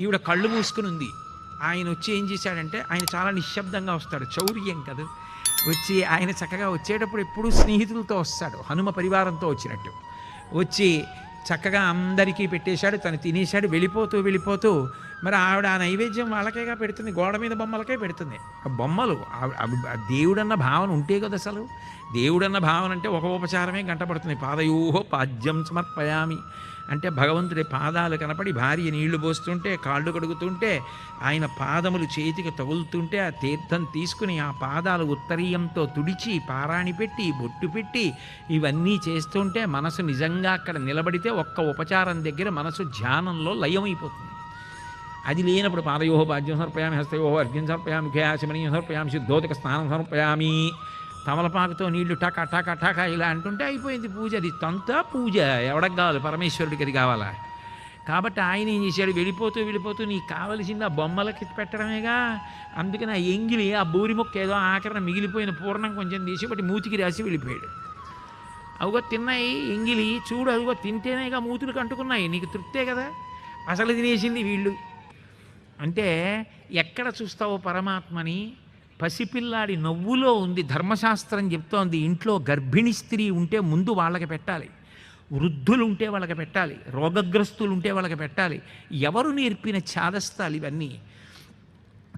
ఈవిడ కళ్ళు మూసుకుని ఉంది. ఆయన వచ్చి ఏం చేశాడంటే ఆయన చాలా నిశ్శబ్దంగా వస్తాడు. చౌర్యం కదా. వచ్చి ఆయన చక్కగా వచ్చేటప్పుడు ఎప్పుడూ స్నేహితులతో వస్తాడు. హనుమ పరివారంతో వచ్చినట్టు. వచ్చి చక్కగా అందరికీ పెట్టేశాడు. తను తినేశాడు. వెళ్ళిపోతూ వెళ్ళిపోతూ మరి ఆవిడ ఆ నైవేద్యం వాళ్ళకేగా పెడుతుంది? గోడ మీద బొమ్మలకే పెడుతుంది. ఆ బొమ్మలు దేవుడన్న భావన ఉంటే కదా అసలు. దేవుడన్న భావన అంటే ఒక ఉపచారమే గంట పడుతుంది పాదయోహో పాద్యం సమర్పయామి. అంటే భగవంతుడి పాదాలు కనపడి భార్య నీళ్ళు పోస్తుంటే కాళ్ళు కడుగుతుంటే ఆయన పాదములు చేతికి తగులుతుంటే ఆ తీర్థం తీసుకుని ఆ పాదాలు ఉత్తరీయంతో తుడిచి పారాణి పెట్టి బొట్టు పెట్టి ఇవన్నీ చేస్తుంటే మనసు నిజంగా అక్కడ నిలబడితే ఒక్క ఉపచారం దగ్గర మనసు ధ్యానంలో లయమైపోతుంది. అది లేనప్పుడు పాదయోహ పాద్యం సమర్పయామి హస్తయోహ అర్ఘ్యం సమర్పయామి ఖయాశమనీయం సమర్పయామి సిద్ధోదక స్నానం సమర్పయామి. తమలపాకుతో నీళ్ళు టక టక టక ఇలా అంటుంటే అయిపోయింది పూజ. అది తంతా పూజ. ఎవడకు కావాలి? పరమేశ్వరుడికి అది కావాలా? కాబట్టి ఆయన ఏం చేశాడు? వెళ్ళిపోతూ వెళ్ళిపోతూ నీకు కావలసింది ఆ బొమ్మలకి పెట్టడమేగా. అందుకని ఆ ఎంగిలి ఆ బూరి మొక్క ఏదో ఆఖరణ మిగిలిపోయిన పూర్ణం కొంచెం తీసి బట్టి మూతికి రాసి వెళ్ళిపోయాడు. అవుగో తిన్నాయి ఎంగిలి చూడు అదిగో తింటేనేగా మూతులు కంటుకున్నాయి. నీకు తృప్తే కదా? అసలు తినేసింది వీళ్ళు. అంటే ఎక్కడ చూస్తావో పరమాత్మని? పసిపిల్లాడి నవ్వులో ఉంది ధర్మశాస్త్రం చెప్తోంది ఇంట్లో గర్భిణీ స్త్రీ ఉంటే ముందు వాళ్ళకి పెట్టాలి. వృద్ధులు ఉంటే వాళ్ళకి పెట్టాలి రోగగ్రస్తులు ఉంటే వాళ్ళకి పెట్టాలి. ఎవరు నేర్పిన ఛాదస్తాలు ఇవన్నీ?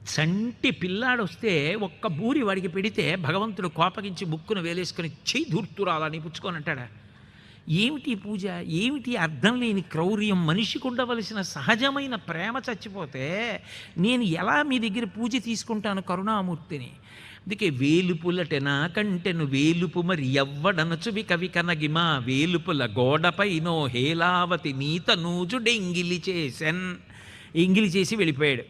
చంటి పిల్లాడు వస్తే ఒక్క బూరి వాడికి పెడితే భగవంతుడు కోపగించి బుక్కును వేలేసుకొని చెయ్యి ధూర్తురాలని పుచ్చుకొని అంటాడా? ఏమిటి పూజ? ఏమిటి అర్థం లేని క్రౌర్యం? మనిషికి ఉండవలసిన సహజమైన ప్రేమ చచ్చిపోతే నేను ఎలా మీ దగ్గర పూజ తీసుకుంటాను కరుణామూర్తిని? అందుకే వేలుపులటెన కంటెను వేలుపు మరి ఎవ్వడనచు వికవి కనగిమా వేలుపుల గోడపైనో హేలావతి నీత నూజు డెంగిలి చేసెన్ ఎంగిలి చేసి వెళ్ళిపోయాడు.